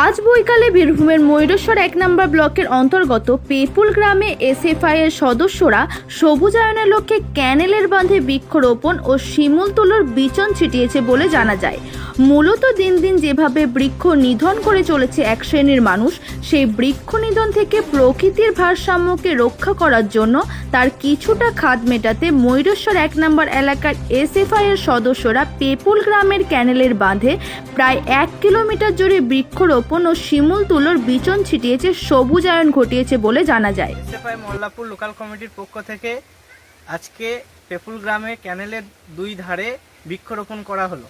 আজ বৈকালে বীরভূমের ময়ূরেশ্বর এক নম্বর ব্লকের অন্তর্গত পেপুল গ্রামে এসএফআই এর সদস্যরা সবুজায়নের লক্ষ্যে ক্যানেলের বাঁধে বৃক্ষরোপণ ও শিমুল তুলোর বিচন ছিটিয়েছে বলে জানা যায়। মূলত দিন দিন যেভাবে বৃক্ষ নিধন করে চলেছে এক শ্রেণির মানুষ, সেই বৃক্ষ নিধন থেকে প্রকৃতির ভারসাম্যকে রক্ষা করার জন্য তার কিছুটা খাদ মেটাতে ময়ূরেশ্বর এক নম্বর এলাকার এসএফআই এর সদস্যরা পেপুল গ্রামের ক্যানেলের বাঁধে প্রায় এক কিলোমিটার জুড়ে বৃক্ষরোপণ ও শিমুল তুলোর বিচন ছিটিয়েছে সবুজায়ন ঘটিয়েছে বলে জানা যায়। এসএফআই মোল্লাপুর লোকাল কমিটির পক্ষ থেকে আজকে পেপুল গ্রামে ক্যানেলের দুই ধারে বৃক্ষরোপণ করা হলো।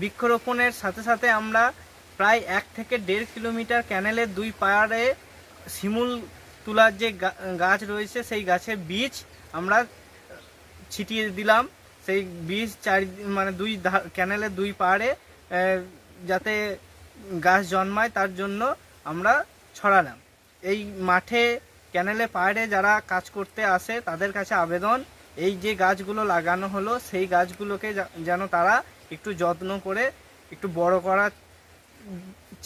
বৃক্ষরোপণের সাথে সাথে আমরা প্রায় এক থেকে দেড় কিলোমিটার ক্যানেলের দুই পাড়ে শিমুল তুলার যে গাছ রয়েছে, সেই গাছের বীজ আমরা ছিটিয়ে দিলাম। সেই বীজ চারি মানে দুই ক্যানেলের দুই পাড়ে যাতে গাছ জন্মায়, তার জন্য আমরা ছড়ালাম। এই মাঠে, ক্যানেলে, পাহাড়ে যারা কাজ করতে আসে, তাদের কাছে আবেদন, এই যে গাছগুলো লাগানো হলো, সেই গাছগুলোকে যেন তারা একটু যত্ন করে, একটু বড় করার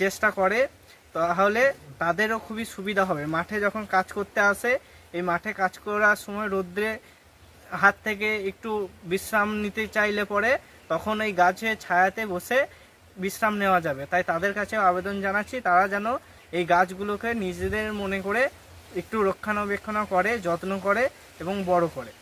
চেষ্টা করে, তাহলে তাদেরও খুবই সুবিধা হবে। মাঠে যখন কাজ করতে আসে, এই মাঠে কাজ করার সময় রোদ্রে হাত থেকে একটু বিশ্রাম নিতে চাইলে পরে, তখন এই গাছের ছায়াতে বসে বিশ্রাম নেওয়া যাবে। তাই তাদের কাছে আবেদন জানাচ্ছি, তারা যেন এই গাছগুলোকে নিজেদের মনে করে একটু রক্ষণাবেক্ষণ করে, যত্ন করে এবং বড় করে।